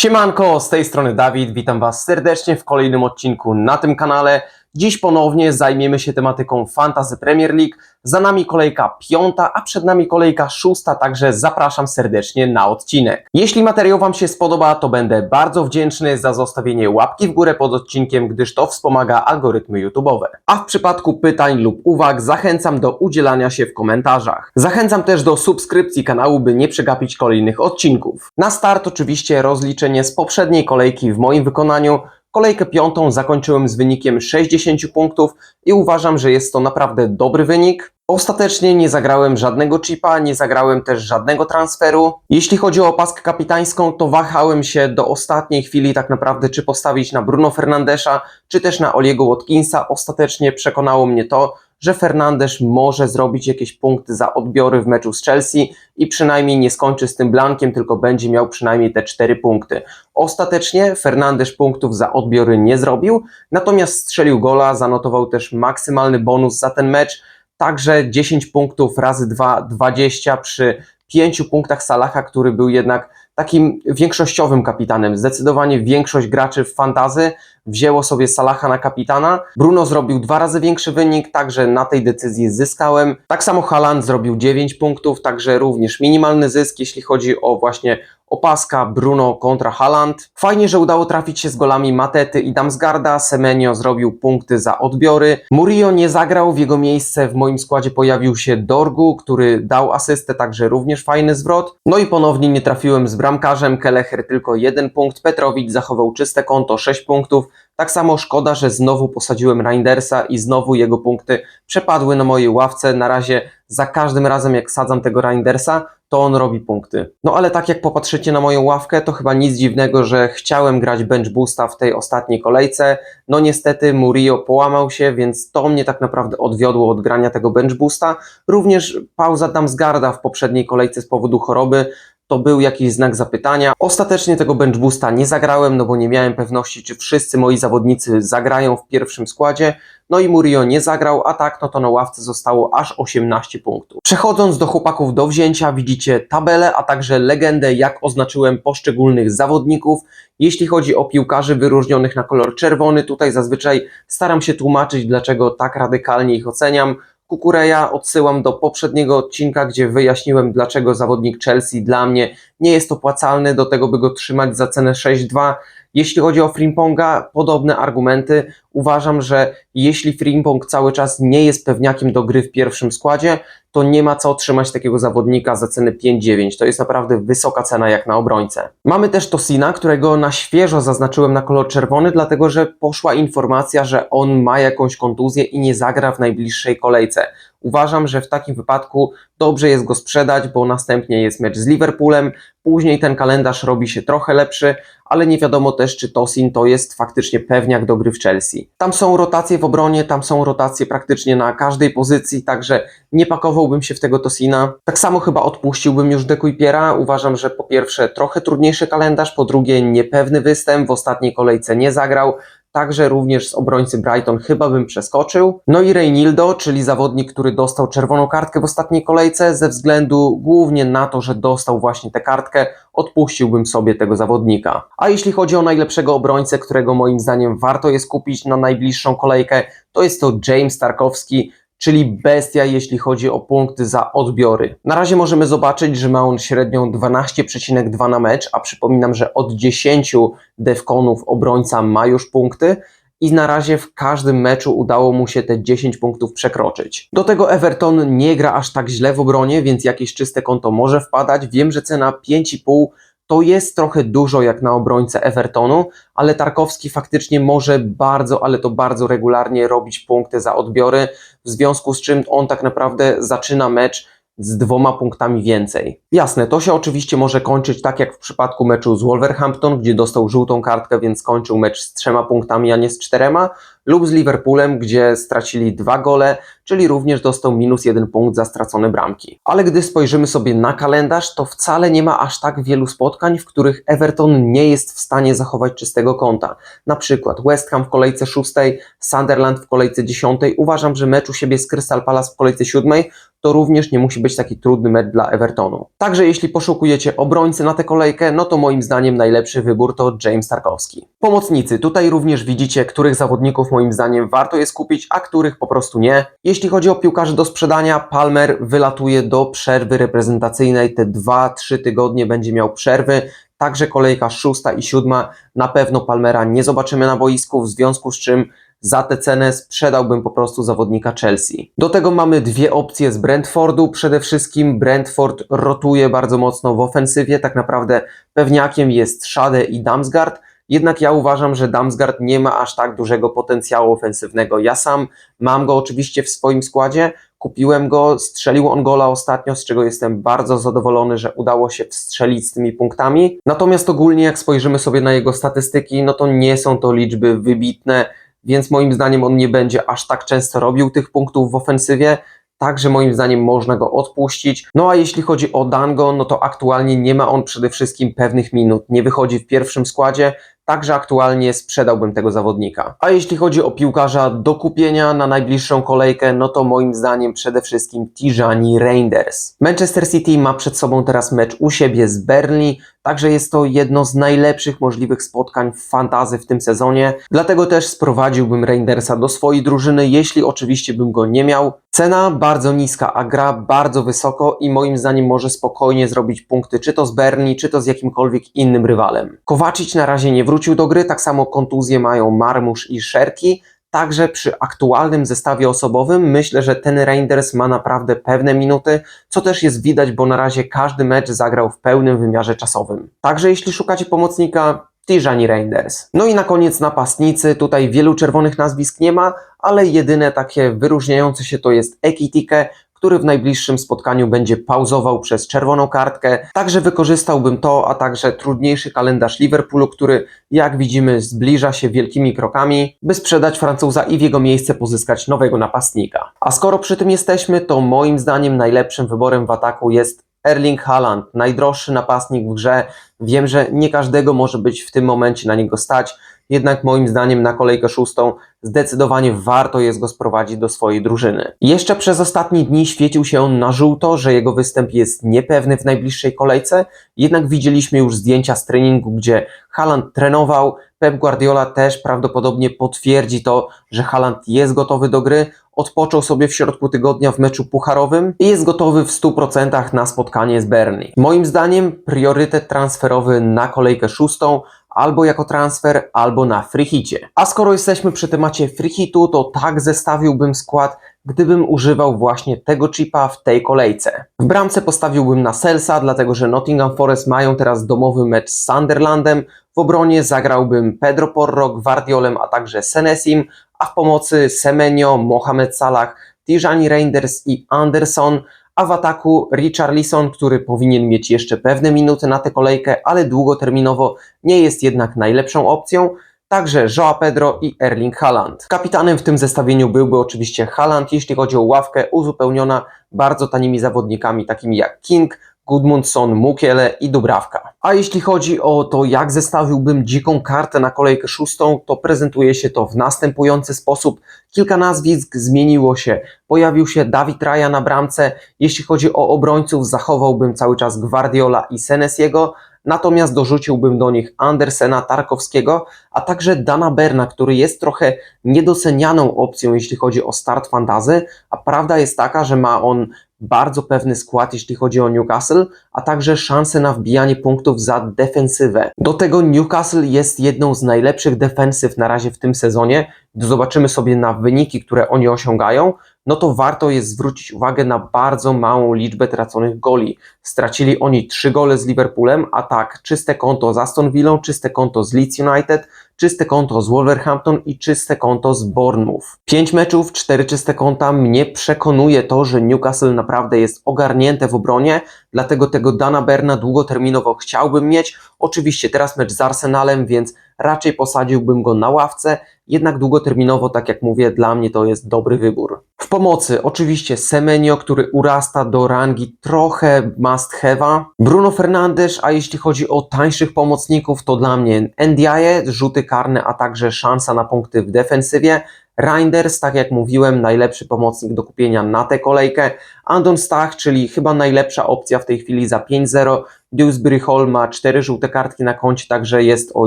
Siemanko, z tej strony Dawid, witam Was serdecznie w kolejnym odcinku na tym kanale. Dziś ponownie zajmiemy się tematyką Fantasy Premier League. Za nami kolejka piąta, a przed nami kolejka szósta, także zapraszam serdecznie na odcinek. Jeśli materiał Wam się spodoba, to będę bardzo wdzięczny za zostawienie łapki w górę pod odcinkiem, gdyż to wspomaga algorytmy YouTube'owe. A w przypadku pytań lub uwag zachęcam do udzielania się w komentarzach. Zachęcam też do subskrypcji kanału, by nie przegapić kolejnych odcinków. Na start oczywiście rozliczenie z poprzedniej kolejki w moim wykonaniu. Kolejkę piątą zakończyłem z wynikiem 60 punktów i uważam, że jest to naprawdę dobry wynik. Ostatecznie nie zagrałem żadnego chipa, nie zagrałem też żadnego transferu. Jeśli chodzi o opaskę kapitańską, to wahałem się do ostatniej chwili tak naprawdę, czy postawić na Bruno Fernandesza, czy też na Oliego Watkinsa. Ostatecznie przekonało mnie to, że Fernandes może zrobić jakieś punkty za odbiory w meczu z Chelsea i przynajmniej nie skończy z tym blankiem, tylko będzie miał przynajmniej te 4 punkty. Ostatecznie Fernandes punktów za odbiory nie zrobił, natomiast strzelił gola, zanotował też maksymalny bonus za ten mecz, także 10 punktów razy 2, 20 przy 5 punktach Salaha, który był jednak takim większościowym kapitanem. Zdecydowanie większość graczy w fantazy wzięło sobie Salaha na kapitana. Bruno zrobił dwa razy większy wynik, także na tej decyzji zyskałem. Tak samo Haaland zrobił 9 punktów, także również minimalny zysk, jeśli chodzi o właśnie opaska Bruno kontra Haaland. Fajnie, że udało trafić się z golami Matety i Damsgarda. Semenio zrobił punkty za odbiory. Murillo nie zagrał, w jego miejsce w moim składzie pojawił się Dorgu, który dał asystę, także również fajny zwrot. No i ponownie nie trafiłem z bramkarzem, Kelecher tylko jeden punkt, Petrowicz zachował czyste konto, 6 punktów. Tak samo szkoda, że znowu posadziłem Reindersa i znowu jego punkty przepadły na mojej ławce. Na razie za każdym razem jak sadzam tego Reindersa, to on robi punkty. No ale tak jak popatrzycie na moją ławkę, to chyba nic dziwnego, że chciałem grać bench boosta w tej ostatniej kolejce. No niestety Murillo połamał się, więc to mnie tak naprawdę odwiodło od grania tego bench boosta. Również pauza Damsgarda w poprzedniej kolejce z powodu choroby to był jakiś znak zapytania. Ostatecznie tego bench boosta nie zagrałem, no bo nie miałem pewności, czy wszyscy moi zawodnicy zagrają w pierwszym składzie. No i Murillo nie zagrał, a tak no to na ławce zostało aż 18 punktów. Przechodząc do chłopaków do wzięcia, widzicie tabelę, a także legendę, jak oznaczyłem poszczególnych zawodników. Jeśli chodzi o piłkarzy wyróżnionych na kolor czerwony, tutaj zazwyczaj staram się tłumaczyć, dlaczego tak radykalnie ich oceniam. Kukureja odsyłam do poprzedniego odcinka, gdzie wyjaśniłem, dlaczego zawodnik Chelsea dla mnie nie jest opłacalny do tego, by go trzymać za cenę 6,2. Jeśli chodzi o Frimponga, podobne argumenty. Uważam, że jeśli Frimpong cały czas nie jest pewniakiem do gry w pierwszym składzie, to nie ma co trzymać takiego zawodnika za cenę 5,9. To jest naprawdę wysoka cena jak na obrońcę. Mamy też Tosina, którego na świeżo zaznaczyłem na kolor czerwony, dlatego że poszła informacja, że on ma jakąś kontuzję i nie zagra w najbliższej kolejce. Uważam, że w takim wypadku dobrze jest go sprzedać, bo następnie jest mecz z Liverpoolem, później ten kalendarz robi się trochę lepszy, ale nie wiadomo też, czy Tosin to jest faktycznie pewniak do gry w Chelsea. Tam są rotacje w obronie, tam są rotacje praktycznie na każdej pozycji, także nie pakowałbym się w tego Tosina. Tak samo chyba odpuściłbym już Dekuipiera. Uważam, że po pierwsze trochę trudniejszy kalendarz, po drugie niepewny występ, w ostatniej kolejce nie zagrał, Także również z obrońcy Brighton chyba bym przeskoczył. No i Reynildo, czyli zawodnik, który dostał czerwoną kartkę w ostatniej kolejce, ze względu głównie na to, że dostał właśnie tę kartkę, odpuściłbym sobie tego zawodnika. A jeśli chodzi o najlepszego obrońcę, którego moim zdaniem warto jest kupić na najbliższą kolejkę, to jest to James Tarkowski, czyli bestia, jeśli chodzi o punkty za odbiory. Na razie możemy zobaczyć, że ma on średnią 12,2 na mecz, a przypominam, że od 10 defkonów obrońca ma już punkty i na razie w każdym meczu udało mu się te 10 punktów przekroczyć. Do tego Everton nie gra aż tak źle w obronie, więc jakieś czyste konto może wpadać. Wiem, że cena 5,5 to jest trochę dużo jak na obrońcę Evertonu, ale Tarkowski faktycznie może bardzo, ale to bardzo regularnie robić punkty za odbiory, w związku z czym on tak naprawdę zaczyna mecz z dwoma punktami więcej. Jasne, to się oczywiście może kończyć tak jak w przypadku meczu z Wolverhampton, gdzie dostał żółtą kartkę, więc kończył mecz z trzema punktami, a nie z czterema, lub z Liverpoolem, gdzie stracili dwa gole, czyli również dostał minus jeden punkt za stracone bramki. Ale gdy spojrzymy sobie na kalendarz, to wcale nie ma aż tak wielu spotkań, w których Everton nie jest w stanie zachować czystego konta. Na przykład West Ham w kolejce szóstej, Sunderland w kolejce dziesiątej. Uważam, że mecz u siebie z Crystal Palace w kolejce siódmej to również nie musi być taki trudny mecz dla Evertonu. Także jeśli poszukujecie obrońcy na tę kolejkę, no to moim zdaniem najlepszy wybór to James Tarkowski. Pomocnicy, tutaj również widzicie, których zawodników moim zdaniem warto jest kupić, a których po prostu nie. Jeśli chodzi o piłkarzy do sprzedania, Palmer wylatuje do przerwy reprezentacyjnej, te 2-3 tygodnie będzie miał przerwy, Także kolejka szósta i siódma na pewno Palmera nie zobaczymy na boisku, w związku z czym za tę cenę sprzedałbym po prostu zawodnika Chelsea. Do tego mamy dwie opcje z Brentfordu. Przede wszystkim Brentford rotuje bardzo mocno w ofensywie. Tak naprawdę pewniakiem jest Schade i Damsgaard. Jednak ja uważam, że Damsgaard nie ma aż tak dużego potencjału ofensywnego. Ja sam mam go oczywiście w swoim składzie, kupiłem go, strzelił on gola ostatnio, z czego jestem bardzo zadowolony, że udało się wstrzelić z tymi punktami. Natomiast ogólnie jak spojrzymy sobie na jego statystyki, no to nie są to liczby wybitne więc moim zdaniem on nie będzie aż tak często robił tych punktów w ofensywie. Także moim zdaniem można go odpuścić. No a jeśli chodzi o Dango, no to aktualnie nie ma on przede wszystkim pewnych minut. Nie wychodzi w pierwszym składzie, Także aktualnie sprzedałbym tego zawodnika. A jeśli chodzi o piłkarza do kupienia na najbliższą kolejkę, no to moim zdaniem przede wszystkim Tijani Reinders. Manchester City ma przed sobą teraz mecz u siebie z Burnley, także jest to jedno z najlepszych możliwych spotkań w fantazy w tym sezonie. Dlatego też sprowadziłbym Reindersa do swojej drużyny, jeśli oczywiście bym go nie miał. Cena bardzo niska, a gra bardzo wysoko i moim zdaniem może spokojnie zrobić punkty, czy to z Burnley, czy to z jakimkolwiek innym rywalem. Kowacic na razie nie wrócił do gry, tak samo kontuzje mają Marmusz i Szerki. Także przy aktualnym zestawie osobowym myślę, że ten Reinders ma naprawdę pewne minuty, co też jest widać, bo na razie każdy mecz zagrał w pełnym wymiarze czasowym. Także jeśli szukacie pomocnika, Tijani Reinders. No i na koniec napastnicy, tutaj wielu czerwonych nazwisk nie ma, ale jedyne takie wyróżniające się to jest Ekitike, który w najbliższym spotkaniu będzie pauzował przez czerwoną kartkę. Także wykorzystałbym to, a także trudniejszy kalendarz Liverpoolu, który jak widzimy zbliża się wielkimi krokami, by sprzedać Francuza i w jego miejsce pozyskać nowego napastnika. A skoro przy tym jesteśmy, to moim zdaniem najlepszym wyborem w ataku jest Erling Haaland, najdroższy napastnik w grze. Wiem, że nie każdego może być w tym momencie na niego stać, jednak moim zdaniem na kolejkę szóstą zdecydowanie warto jest go sprowadzić do swojej drużyny. Jeszcze przez ostatnie dni świecił się on na żółto, że jego występ jest niepewny w najbliższej kolejce, jednak widzieliśmy już zdjęcia z treningu, gdzie Haaland trenował, Pep Guardiola też prawdopodobnie potwierdzi to, że Haaland jest gotowy do gry, odpoczął sobie w środku tygodnia w meczu pucharowym i jest gotowy w 100% na spotkanie z Burnley. Moim zdaniem priorytet transferowy na kolejkę szóstą albo jako transfer, albo na freehicie. A skoro jesteśmy przy temacie freehitu, to tak zestawiłbym skład, gdybym używał właśnie tego chipa w tej kolejce. W bramce postawiłbym na Selsa, dlatego że Nottingham Forest mają teraz domowy mecz z Sunderlandem. W obronie zagrałbym Pedro Porro, Guardiolem, a także Senesim, a w pomocy Semenyo, Mohamed Salah, Tijani Reinders i Anderson, a w ataku Richarlison, który powinien mieć jeszcze pewne minuty na tę kolejkę, ale długoterminowo nie jest jednak najlepszą opcją. Także Joa Pedro i Erling Haaland. Kapitanem w tym zestawieniu byłby oczywiście Haaland, jeśli chodzi o ławkę uzupełniona bardzo tanimi zawodnikami takimi jak King, Gudmundsson, Mukiele i Dubrawka. A jeśli chodzi o to, jak zestawiłbym dziką kartę na kolejkę szóstą, to prezentuje się to w następujący sposób. Kilka nazwisk zmieniło się. Pojawił się Dawid Raja na bramce. Jeśli chodzi o obrońców, zachowałbym cały czas Guardiola i Senesiego, natomiast dorzuciłbym do nich Andersena Tarkowskiego, a także Dana Berna, który jest trochę niedocenianą opcją, jeśli chodzi o start fantazy, a prawda jest taka, że ma on bardzo pewny skład, jeśli chodzi o Newcastle, a także szanse na wbijanie punktów za defensywę. Do tego Newcastle jest jedną z najlepszych defensyw na razie w tym sezonie. Zobaczymy sobie na wyniki, które oni osiągają, no to warto jest zwrócić uwagę na bardzo małą liczbę traconych goli. Stracili oni 3 gole z Liverpoolem, a tak czyste konto z Aston Villą, czyste konto z Leeds United, czyste konto z Wolverhampton i czyste konto z Bournemouth. Pięć meczów, cztery czyste konta. Mnie przekonuje to, że Newcastle naprawdę jest ogarnięte w obronie, dlatego tego Dana Berna długoterminowo chciałbym mieć. Oczywiście teraz mecz z Arsenalem, więc raczej posadziłbym go na ławce, jednak długoterminowo, tak jak mówię, dla mnie to jest dobry wybór. W pomocy oczywiście Semenyo, który urasta do rangi trochę must have'a, Bruno Fernandes, a jeśli chodzi o tańszych pomocników, to dla mnie Ndiaye, rzuty karne, a także szansa na punkty w defensywie, Reinders, tak jak mówiłem, najlepszy pomocnik do kupienia na tę kolejkę. Andon Stach, czyli chyba najlepsza opcja w tej chwili za 5-0. Dewsbury Hall ma 4 żółte kartki na koncie, także jest o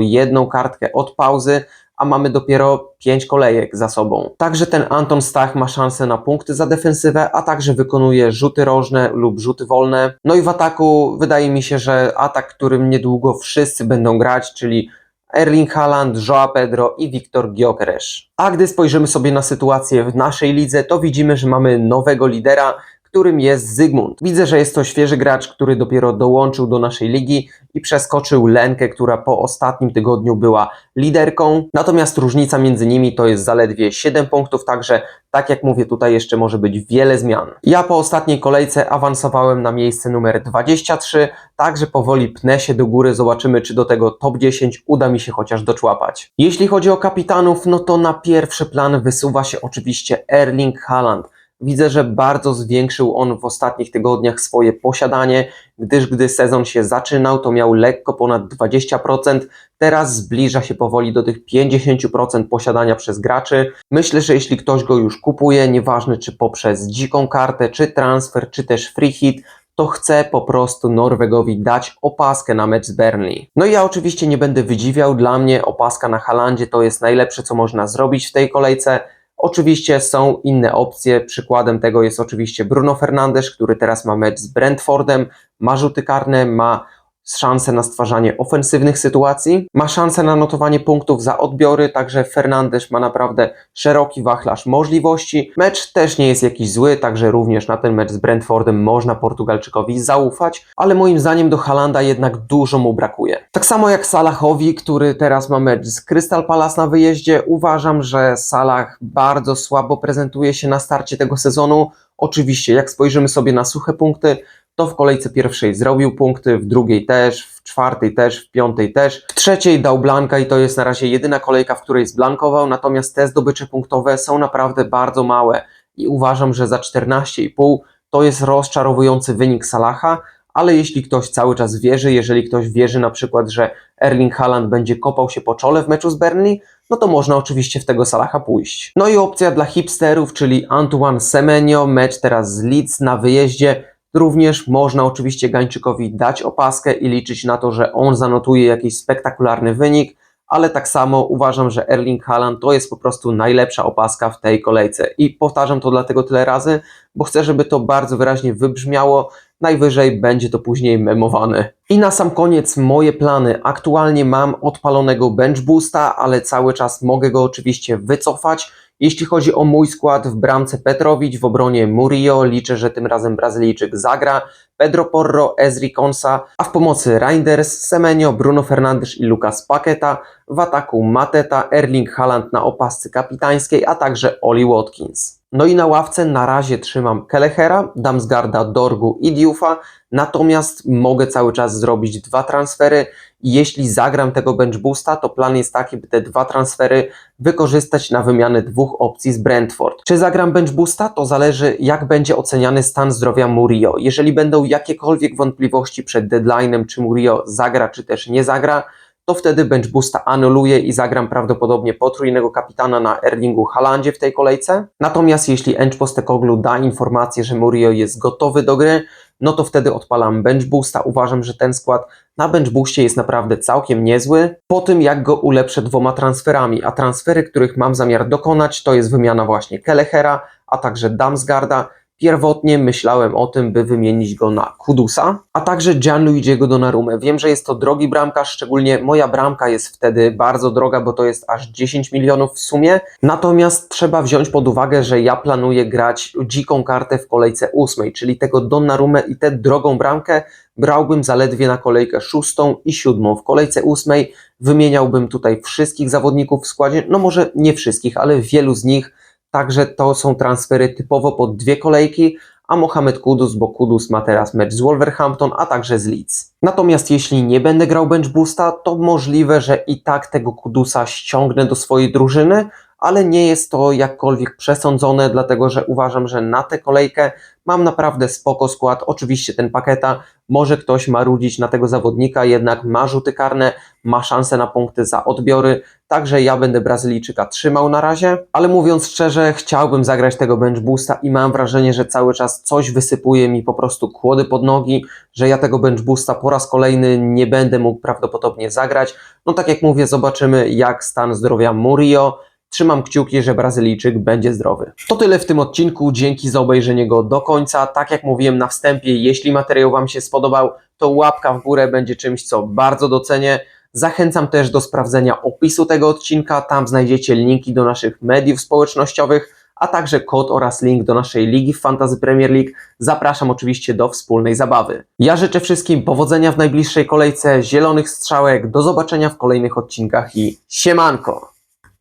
jedną kartkę od pauzy, a mamy dopiero 5 kolejek za sobą. Także ten Anton Stach ma szansę na punkty za defensywę, a także wykonuje rzuty rożne lub rzuty wolne. No i w ataku wydaje mi się, że atak, którym niedługo wszyscy będą grać, czyli Erling Haaland, Joao Pedro i Wiktor Gyökeres. A gdy spojrzymy sobie na sytuację w naszej lidze, to widzimy, że mamy nowego lidera, którym jest Zygmunt. Widzę, że jest to świeży gracz, który dopiero dołączył do naszej ligi i przeskoczył Lenkę, która po ostatnim tygodniu była liderką. Natomiast różnica między nimi to jest zaledwie 7 punktów, także tak jak mówię, tutaj jeszcze może być wiele zmian. Ja po ostatniej kolejce awansowałem na miejsce numer 23, także powoli pnę się do góry, zobaczymy czy do tego top 10 uda mi się chociaż doczłapać. Jeśli chodzi o kapitanów, no to na pierwszy plan wysuwa się oczywiście Erling Haaland. Widzę, że bardzo zwiększył on w ostatnich tygodniach swoje posiadanie, gdyż gdy sezon się zaczynał, to miał lekko ponad 20%. Teraz zbliża się powoli do tych 50% posiadania przez graczy. Myślę, że jeśli ktoś go już kupuje, nieważne czy poprzez dziką kartę, czy transfer, czy też free hit, to chce po prostu Norwegowi dać opaskę na mecz z Burnley. No i ja oczywiście nie będę wydziwiał, dla mnie opaska na Halandzie to jest najlepsze, co można zrobić w tej kolejce. Oczywiście są inne opcje. Przykładem tego jest oczywiście Bruno Fernandes, który teraz ma mecz z Brentfordem, ma rzuty karne, ma szansę na stwarzanie ofensywnych sytuacji, ma szansę na notowanie punktów za odbiory, także Fernandes ma naprawdę szeroki wachlarz możliwości. Mecz też nie jest jakiś zły, także również na ten mecz z Brentfordem można Portugalczykowi zaufać, ale moim zdaniem do Halanda jednak dużo mu brakuje. Tak samo jak Salahowi, który teraz ma mecz z Crystal Palace na wyjeździe, uważam, że Salah bardzo słabo prezentuje się na starcie tego sezonu. Oczywiście, jak spojrzymy sobie na suche punkty, to w kolejce pierwszej zrobił punkty, w drugiej też, w czwartej też, w piątej też, w trzeciej dał blanka i to jest na razie jedyna kolejka, w której zblankował, natomiast te zdobycze punktowe są naprawdę bardzo małe i uważam, że za 14,5 to jest rozczarowujący wynik Salaha, ale jeśli ktoś cały czas wierzy, jeżeli ktoś wierzy na przykład, że Erling Haaland będzie kopał się po czole w meczu z Burnley, no to można oczywiście w tego Salaha pójść. No i opcja dla hipsterów, czyli Antoine Semenyo, mecz teraz z Leeds na wyjeździe, Również można oczywiście Gańczykowi dać opaskę i liczyć na to, że on zanotuje jakiś spektakularny wynik, ale tak samo uważam, że Erling Haaland to jest po prostu najlepsza opaska w tej kolejce. I powtarzam to dlatego tyle razy, bo chcę, żeby to bardzo wyraźnie wybrzmiało. Najwyżej będzie to później memowane. I na sam koniec moje plany. Aktualnie mam odpalonego bench boosta, ale cały czas mogę go oczywiście wycofać jeśli chodzi o mój skład w bramce Petrowicz, w obronie Murillo, liczę, że tym razem Brazylijczyk zagra, Pedro Porro, Ezri Konsa, a w pomocy Reinders, Semenyo, Bruno Fernandes i Lucas Paqueta, w ataku Mateta, Erling Haaland na opasce kapitańskiej, a także Oli Watkins. No i na ławce na razie trzymam Kelechera, Damsgarda, Dorgu i Diufa, natomiast mogę cały czas zrobić dwa transfery jeśli zagram tego bench boosta, to plan jest taki, by te dwa transfery wykorzystać na wymianę dwóch opcji z Brentford. Czy zagram bench boosta? To zależy jak będzie oceniany stan zdrowia Murillo. Jeżeli będą jakiekolwiek wątpliwości przed deadline'em, czy Murillo zagra, czy też nie zagra, to wtedy bench boosta anuluję i zagram prawdopodobnie potrójnego kapitana na Erlingu Halandzie w tej kolejce. Natomiast jeśli Ench Postekoglu da informację, że Murillo jest gotowy do gry, no to wtedy odpalam bench boosta. Uważam, że ten skład na bench boostie jest naprawdę całkiem niezły. Po tym jak go ulepszę dwoma transferami, a transfery, których mam zamiar dokonać, to jest wymiana właśnie Kelechera, a także Damsgarda Pierwotnie myślałem o tym, by wymienić go na Kudusa, a także Gianluigiego Donnarumę. Wiem, że jest to drogi bramkarz, szczególnie moja bramka jest wtedy bardzo droga, bo to jest aż 10 milionów w sumie. Natomiast trzeba wziąć pod uwagę, że ja planuję grać dziką kartę w kolejce ósmej, czyli tego Donnarumę i tę drogą bramkę brałbym zaledwie na kolejkę szóstą i siódmą. W kolejce ósmej wymieniałbym tutaj wszystkich zawodników w składzie, no może nie wszystkich, ale wielu z nich. Także to są transfery typowo pod dwie kolejki, a Mohamed Kudus, bo Kudus ma teraz mecz z Wolverhampton, a także z Leeds. Natomiast jeśli nie będę grał bench boosta, to możliwe, że i tak tego Kudusa ściągnę do swojej drużyny, ale nie jest to jakkolwiek przesądzone, dlatego że uważam, że na tę kolejkę mam naprawdę spoko skład. Oczywiście ten paketa, może ktoś marudzić na tego zawodnika, jednak ma rzuty karne, ma szansę na punkty za odbiory, także ja będę Brazylijczyka trzymał na razie, ale mówiąc szczerze, chciałbym zagrać tego bench boosta i mam wrażenie, że cały czas coś wysypuje mi po prostu kłody pod nogi, że ja tego bench boosta po raz kolejny nie będę mógł prawdopodobnie zagrać. No tak jak mówię, zobaczymy jak stan zdrowia Murillo. Trzymam kciuki, że Brazylijczyk będzie zdrowy. To tyle w tym odcinku. Dzięki za obejrzenie go do końca. Tak jak mówiłem na wstępie, jeśli materiał Wam się spodobał, to łapka w górę będzie czymś, co bardzo docenię. Zachęcam też do sprawdzenia opisu tego odcinka. Tam znajdziecie linki do naszych mediów społecznościowych, a także kod oraz link do naszej ligi w Fantasy Premier League. Zapraszam oczywiście do wspólnej zabawy. Ja życzę wszystkim powodzenia w najbliższej kolejce, zielonych strzałek. Do zobaczenia w kolejnych odcinkach i siemanko!